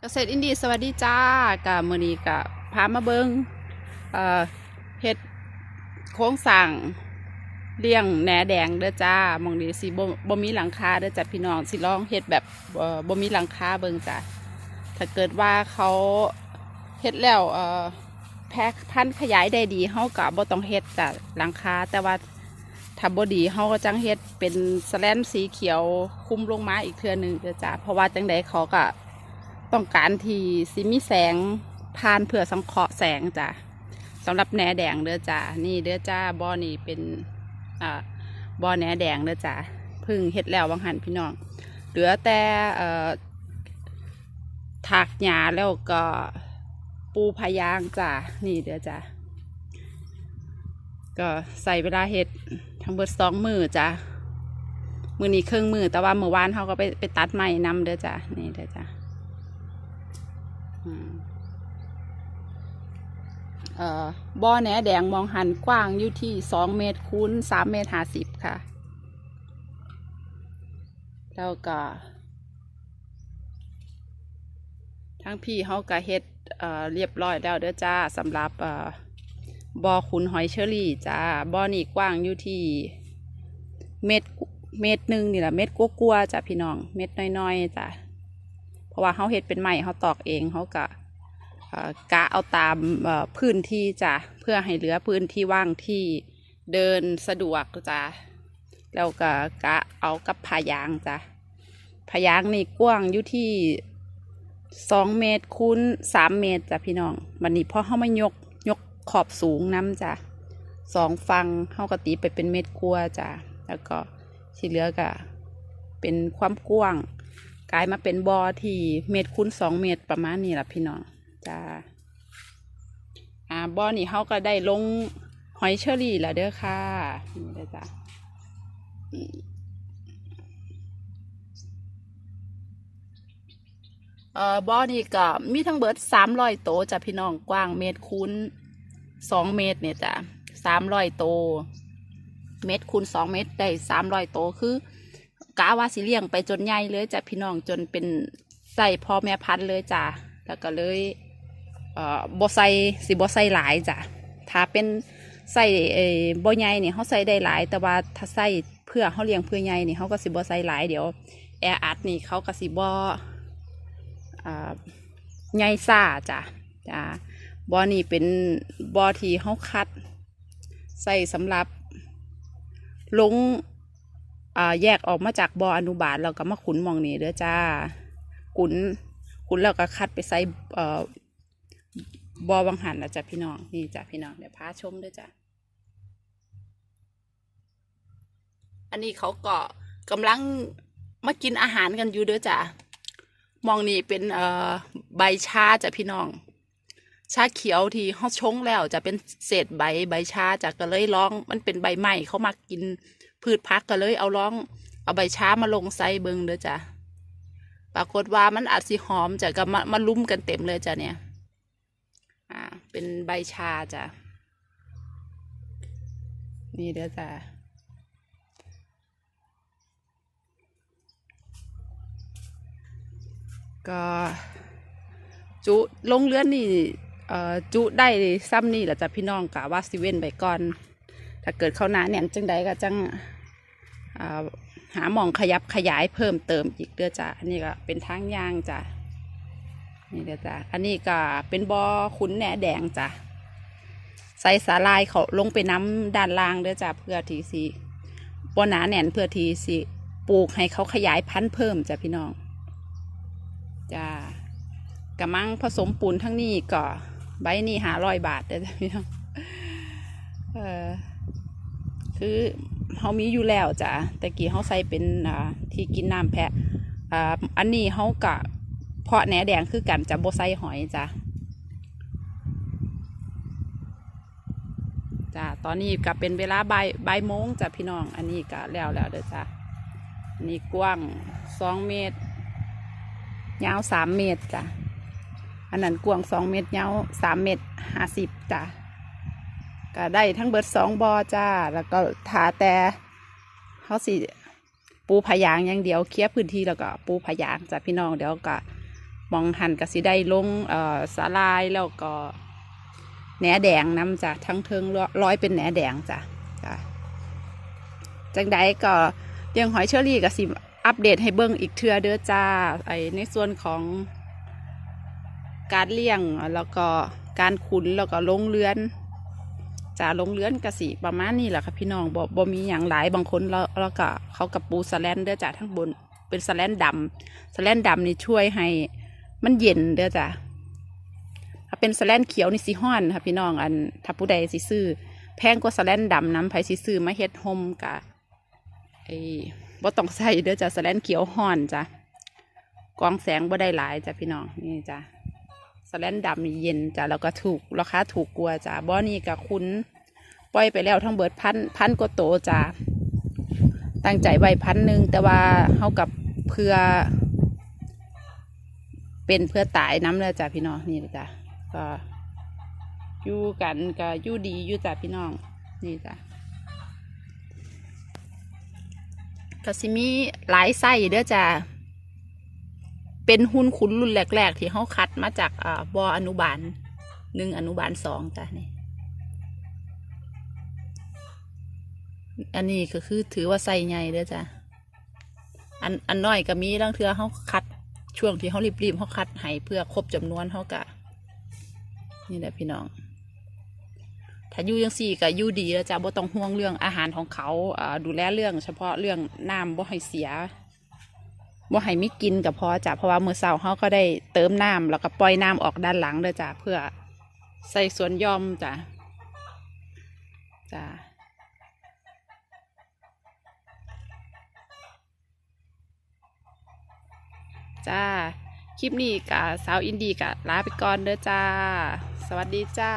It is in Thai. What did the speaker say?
เกษตรอินดีสวัสดีจ้ากับมือนี้กับพามาเบิงเอ่อเฮ็ดโค้งสั่งเลี้ยงแหนแดงเด้อจ้ามองนี้สิบ่บมีหลังคาเด้อจ้ะพี่น้องสิลองเฮ็ดแบบบ่มีหลังคาเบิงจ้ะถ้าเกิดว่าเขาเฮ็ดแล้วเอ่อแพ็คพันขยายได้ดีเฮาก็บ่ต้องเฮ็ดจ้ะหลังคาแต่ว่าถ้าบ่ดีเฮาก็จังเฮ็ดเป็นสแลนสีเขียวคลุมลงมาอีกเทื่อนึงเด้อจ้ะเพราะว่าจังใดเขาก็ ต้องการที่สิมีแสงผ่านเพื่อสังเคราะห์แสงจ้ะสำหรับแหนแดงเด้อจ้านี่เด้อจ้าบ่อนี่เป็นอ่าบ่อแหนแดงเด้อจ้าพึ่งเฮ็ดแล้วบางหันพี่น้อง เหลือแต่เอ่อถากหญ้าแล้วก็ปูพะยางจ้านี่เด้อจ้าก็ใส่เวลาเฮ็ดทั้งเบิดสองมือจ้ามือนี้ครึ่งมือแต่ว่าเมื่อวานเขาก็ไปไปตัดไม้นำเด้อจ้านี่เด้อจ้า อืมเอ่อ บ่อแหนแดงมองหันกว้างอยู่ที่สองเมตรคูณสามเมตรห้าสิบค่ะ แล้วก็ทั้งพี่เขาก็เฮ็ดเรียบร้อยแล้วเด้อจ้าสำหรับบ่อขุนหอยเชอรี่จ้าบ่อนี่กว้างอยู่ที่เม็ดเม็ดหนึ่งนี่แหละเม็ดกลัวๆจ้ะพี่น้องเม็ดน้อยๆจ้ะเพราะว่าเขาเฮ็ดเป็นไม้เขาตอกเองเขาก็เอ่อ กะเอาตามพื้นที่จ้ะเพื่อให้เหลือพื้นที่ว่างที่เดินสะดวกจ้ะแล้วก็กะเอากับผายางจ้ะผายางนี่กว้างอยู่ที่สองเมตรคูณสามเมตรจ้ะพี่น้องวันนี้พอเขามายกยกขอบสูงน้ำจ้ะสองฟังเข้าก็ตีไปเป็นเมตรกลัวาจ้ะแล้วก็ที่เหลือก็เป็นความกว้าง กลายมาเป็นบอที่เมตรคูณสองเมตรประมาณนี้แหละพี่น้อง จ้าอ่าบอนี่เขาก็ได้ลงหอยเชอรี่แล้วเด้อค่ะนี่เลยจ้าเอ่อบอนี่ก็มีทั้งเบิดสามร้อยโตจ้ะพี่น้องกว้างเมตรคูณสองเมตรเนี่ยจ้ะสามร้อยโต เมตรคูณสองเมตรได้สามร้อยโตคือกะว่าสิเลี้ยงไปจนใหญ่เลยจ้ะพี่น้องจนเป็นใส่พ่อแม่พันธุ์เลยจ้ะแล้วก็เลย เอ่อบ่ใส่สิบ่ใส่หลายจ้ะถ้าเป็นใส่เอ่อบ่ใหญ่นี่เขาใส่ได้หลาย แต่ว่าถ้าใส่เพื่อเขาเลี้ยงเพื่อใหญ่นี่เขาก็สิบ่ใส่หลายเดี๋ยวแออัดนี่เขาก็สิบอ่าใหญ่ซ่าจ้ะจ้ะบอนี่เป็นบอที่เขาคัด ใส่สำหรับลงแยกออกมาจากบออนุบาลเราก็มาขุนมองนี่เด้อจ้าขุนขุนแล้วก็คัดไปใส่ บอวังหันนะจ้ะพี่น้อง นี่จ้ะพี่น้องเดี๋ยวพาชมด้วยจ้ะ อันนี้เขาก็กำลังมากินอาหารกันอยู่เด้อจ้ะ มองนี่เป็นเอ่อใบชาจ้ะพี่น้อง ชาเขียวที่เขาชงแล้วจะเป็นเศษใบใบชาจากก็เลยร้อง มันเป็นใบไม้เขามากินพืชพักก็เลยเอาล่อง เอาใบชามาลงใส่เบิงเด้อจ้ะ ปรากฏว่ามันอาจสิหอมจ้ะก็มามาลุ้มกันเต็มเลยจ้ะเนี่ย เป็นใบชาจ้ะ นี่เด้อจ้ะก็จุลงเรือนนี่จุได้ซ้ำนี่แหละจ้ะพี่น้องกะว่าสิเว้นไปก่อน ถ้าเกิดเขาหนาแน่นจังใดก็จังหาหมองขยับขยายเพิ่มเติมอีกเด้อจ้ะอันนี้ก็เป็นทางยางจ้ะ นี่เด้อจ้ะอันนี้ก็เป็นบอขุนแหนแดงจ้ะใส่สาลายเขาลงไปน้ำด้านล่างเด้อจ้ะเพื่อทีสีบอหนาแน่นเพื่อทีสีปลูกให้เขาขยายพันธุ์เพิ่มจ้ะพี่น้องจ้ากระมังผสมปูนทั้งนี้ก็ใบนี้หาร้อยบาทเด้อจ้ะพี่น้องเออคือเขามีอยู่แล้วจ้ะแต่กี้เขาใส่เป็นที่กินน้ำแพะอ่าอันนี้เขากะ เพาะแหนแดงคือกันจะโบใส่หอยจ้ะจ้ะตอนนี้ก็เป็นเวลาบ่ายบ่ายโมงจ้ะพี่น้อง อันนี้ก็แล้วแล้วเด้อจ้ะนนี้กว้างสองเมตร ยาวสามเมตรจ้ะอันนั้นกว้างสองเมตรยาวสามเมตรห้าสิบจ้ะก็ได้ทั้งเบิดสองบอจ้า แล้วก็ทาแต่เขาสิปูผายางอย่างเดียวเคลียร์พื้นที่แล้วก็ปูผายางจ้ะพี่น้องเดี๋ยวก็ มองหันก็สิได้ลงเอ่อสาลายแล้วก็แหนแดงน้ำจ้ะทั้งเทิงร้อยเป็นแหนแดงจ้ะจ้ะจังใดก็เลี้ยงหอยเชอรี่ก็สิอัปเดตให้เบิ่งอีกเทือเด้อจ้าไอในส่วนของการเลี้ยงแล้วก็การขุนแล้วก็ลงเรือนจ้าลงเรือนก็สิประมาณนี้แหละค่ะพี่น้องบ่บ่มีอย่างหลายบางคนแล้วแล้วก็เขากับปูสแลนเด้อจ้าทั้งบนเป็นสแลนดำสแลนดำนี่ช่วยให้ มันเย็นเด้อจ้ะถ้าเป็นสแลนเขียวนี่สิฮ้อนค่ะพี่น้องอันถ้าผู้ใดสิซื้อแพงกว่าสแลนดำน้ำไผสิซื้อมาเฮ็ดโฮมกะไอ้บ่ต้องใส่เด้อจ้ะสแลนเขียวฮ้อนจ้ะกองแสงบ่ได้หลายจ้ะพี่น้องนี่จ้ะสแลนดำนี่เย็นจ้ะแล้วก็ถูกราคาถูกกว่าจ้ะบ่อนี่ก็คุ้นปล่อยไปแล้วทั้งเบิดพันพันกว่าโตจ้ะตั้งใจไว้พันหนึ่งแต่ว่าเฮากับเพื่อ เป็นเพื่อตายน้ำเลยจ้ะพี่น้องนี่เลยจ้ะก็อยู่กันก็อยู่ดีอยู่จ้ะพี่น้องนี่จ้ะก็สิมีหลายไส้เด้อจ้ะเป็นหุ้นขุนรุ่นแรก ๆ ที่เขาคัดมาจากอ่าบออนุบาลหนึ่งอนุบาลสองจ้ะนี่อันนี้ก็คือถือว่าไส้ใหญ่เด้อจ้ะอันอันน้อยก็มีบางเทือเขาคัด ช่วงที่เขารีบๆเขาคัดให้เพื่อครบจำนวนเขากะนี่แหละพี่น้อง ถ้าอยู่ยังสี่ก็อยู่ดีแล้วจ้ะบ่ต้องห่วงเรื่องอาหารของเขาดูแลเรื่อง เฉพาะเรื่องน้ำบ่ให้เสียบ่ให้มีกินกับพอจ้ะเพราะว่ามือเช้าเขาก็ได้เติมน้ำแล้วก็ปล่อยน้ำออกด้านหลังเลยจ้ะเพื่อใส่สวนหยอมจ้ะจ้ะ จ้า คลิปนี้กับสาวอินดีกับลาไปก่อนเด้อจ้า สวัสดีจ้า